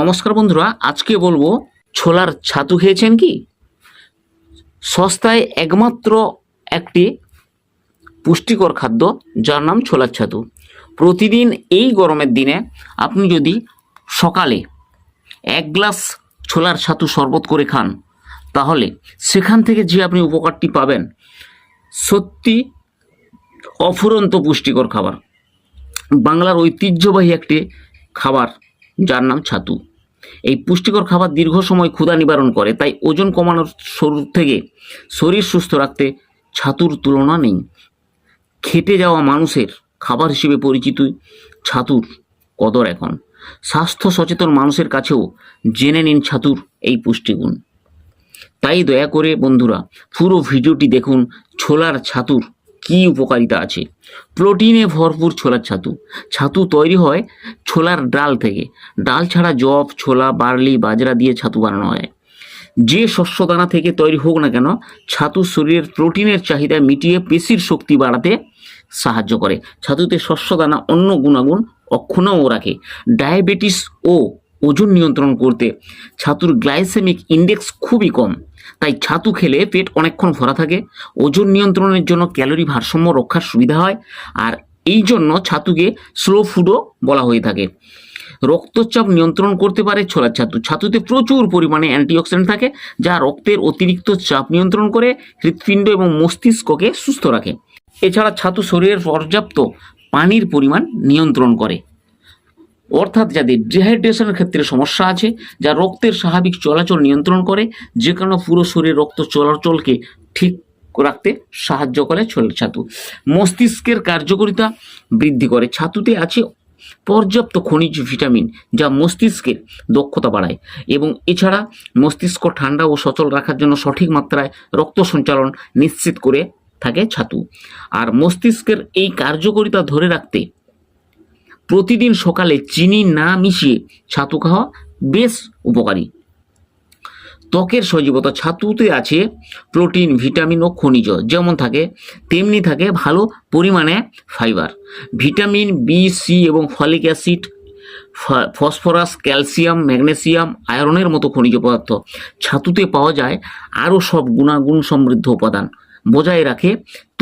নমস্কার বন্ধুরা, আজকে বলব, ছোলার ছাতু খেয়েছেন কি? সস্তায় একমাত্র একটি পুষ্টিকর খাদ্য, যার নাম ছোলার ছাতু। প্রতিদিন এই গরমের দিনে আপনি যদি সকালে এক গ্লাস ছোলার ছাতু শরবত করে খান, তাহলে সেখান থেকে যে আপনি উপকারটি পাবেন, সত্যি অফুরন্ত পুষ্টিকর খাবার। বাংলার ঐতিহ্যবাহী একটি খাবার যার নাম ছাতু। এই পুষ্টিকর খাবার দীর্ঘ সময় ক্ষুধা নিবারণ করে, তাই ওজন কমানোর শুরু থেকে শরীর সুস্থ রাখতে ছাতুর তুলনা নেই। খেটে যাওয়া মানুষের খাবার হিসেবে পরিচিত ছাতুর কদর এখন। স্বাস্থ্য সচেতন মানুষের কাছেও জেনে নিন ছাতুর এই পুষ্টিগুণ। তাই দয়া করে বন্ধুরা, পুরো ভিডিওটি দেখুন ছোলার ছাতুর কী উপকারিতা আছে? প্রোটিনে ভরপুর ছোলার ছাতু। ছাতু তৈরি হয় ছোলার ডাল থেকে। ডাল ছাড়া জব ছোলা, বার্লি, বাজরা দিয়ে ছাতু বানানো হয়। যে শস্য দানা থেকে তৈরি হোক না কেন, ছাতু শরীরের প্রোটিনের চাহিদা মিটিয়ে পেশির শক্তি বাড়াতে সাহায্য করে। ছাতুতে শস্য দানা অন্য গুণাগুণ অক্ষুণ্ণও রাখে। ডায়াবেটিস ও ওজন নিয়ন্ত্রণ করতে ছাতুর গ্লাইসেমিক ইন্ডেক্স খুবই কম। তাই ছাতু খেলে পেট অনেকক্ষণ ভরা থাকে, ওজন নিয়ন্ত্রণের জন্য ক্যালোরি ভারসাম্য রক্ষার সুবিধা হয়, আর এই জন্য ছাতুকে স্লো ফুডও বলা হয়ে থাকে। রক্তচাপ নিয়ন্ত্রণ করতে পারে ছোলার ছাতু। ছাতুতে প্রচুর পরিমাণে অ্যান্টিঅক্সিডেন্ট থাকে, যা রক্তের অতিরিক্ত চাপ নিয়ন্ত্রণ করে, হৃৎপিণ্ড এবং মস্তিষ্ককে সুস্থ রাখে। এছাড়া ছাতু শরীরের পর্যাপ্ত পানির পরিমাণ নিয়ন্ত্রণ করে। অর্থাৎ যাদের ডিহাইড্রেশনের ক্ষেত্রে সমস্যা আছে, যা রক্তের স্বাভাবিক চলাচল নিয়ন্ত্রণ করে, যে কারণে পুরো শরীর রক্ত চলাচলকে ঠিক রাখতে সাহায্য করে ছোলার ছাতু। মস্তিষ্কের কার্যকারিতা বৃদ্ধি করে। ছাতুতে আছে পর্যাপ্ত খনিজ ভিটামিন, যা মস্তিষ্কের দক্ষতা বাড়ায় এবং এছাড়া মস্তিষ্ক ঠান্ডা ও সচল রাখার জন্য সঠিক মাত্রায় রক্ত সঞ্চালন নিশ্চিত করে থাকে ছাতু। আর মস্তিষ্কের এই কার্যকারিতা ধরে রাখতে প্রতিদিন সকালে চিনি না মিশিয়ে ছাতু খাওয়া বেশ উপকারী। ত্বকের সজীবতা ছাতুতে আছে প্রোটিন, ভিটামিন ও খনিজ, যেমন থাকে, তেমনি থাকে ভালো পরিমাণে ফাইবার। ভিটামিন বি সি এবং folic acid phosphorus, calcium, magnesium, আয়রনের মতো খনিজ পদার্থ ছাতুতে পাওয়া যায় আরও সব গুণাগুণ সমৃদ্ধ উপাদান। বজায় রাখে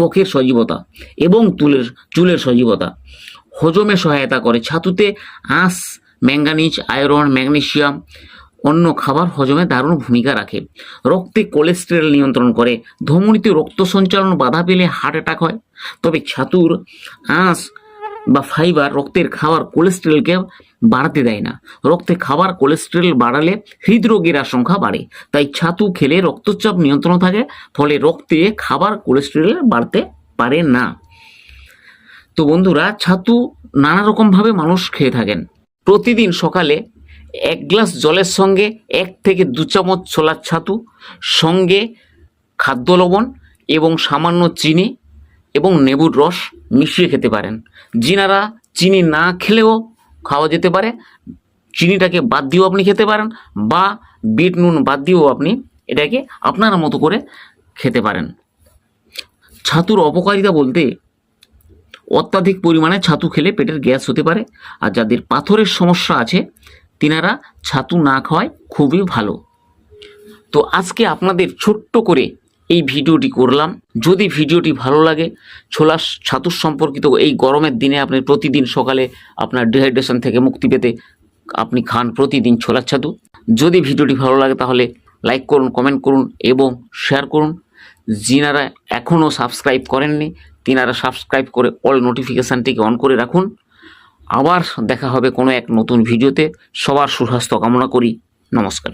ত্বকের সজীবতা এবং তুলের, চুলের সজীবতা। হজমে সহায়তা করে। ছাতুতে আঁশ ম্যাঙ্গানিজ আয়রন ম্যাগনেশিয়াম অন্য খাবার হজমে দারুণ ভূমিকা রাখে। রক্তে কোলেস্টেরল নিয়ন্ত্রণ করে। ধমনীতে রক্ত সঞ্চালন বাধা পেলে হার্ট অ্যাটাক হয়। তবে ছাতুর আঁশ বা ফাইবার রক্তের খাবার কোলেস্টেরলকে বাড়াতে দেয় না। রক্তে খাবার কোলেস্টেরল বাড়ালে হৃদরোগের আশঙ্কা বাড়ে। তাই ছাতু খেলে রক্তচাপ নিয়ন্ত্রণ থাকে, ফলে রক্তে খাবার কোলেস্টেরল বাড়তে পারে না। তো বন্ধুরা, ছাতু নানা রকমভাবে মানুষ খেয়ে থাকেন। প্রতিদিন সকালে এক গ্লাস জলের সঙ্গে এক থেকে দু চামচ ছোলার ছাতু, সঙ্গে খাদ্য লবণ এবং সামান্য চিনি এবং লেবুর রস মিশিয়ে খেতে পারেন। যিনারা চিনি না খেলেও খাওয়া যেতে পারে। চিনিটাকে বাদ দিয়েও আপনি খেতে পারেন বা বিট নুন বাদ দিয়েও আপনি এটাকে আপনার মতো করে খেতে পারেন। ছাতুর অপকারিতা বলতে অত্যাধিক পরিমাণে ছাতু খেলে পেটের গ্যাস হতে পারে আর যাদের পাথরের সমস্যা আছে তিনারা ছাতু না খাওয়ায় খুবই ভালো। তো আজকে আপনাদের ছোট্ট করে এই ভিডিওটি করলাম। যদি ভিডিওটি ভালো লাগে, ছোলা ছাতুর সম্পর্কিত এই গরমের দিনে আপনি প্রতিদিন সকালে আপনার ডিহাইড্রেশন থেকে মুক্তি পেতে আপনি খান প্রতিদিন ছোলার ছাতু। যদি ভিডিওটি ভালো লাগে তাহলে লাইক করুন কমেন্ট করুন এবং শেয়ার করুন। যিনারা এখনও সাবস্ক্রাইব করেননি, তিনারা সাবস্ক্রাইব করে অল নোটিফিকেশানটিকে অন করে রাখুন। আবার দেখা হবে কোনো এক নতুন ভিডিওতে। সবার সুস্বাস্থ্য কামনা করি। নমস্কার।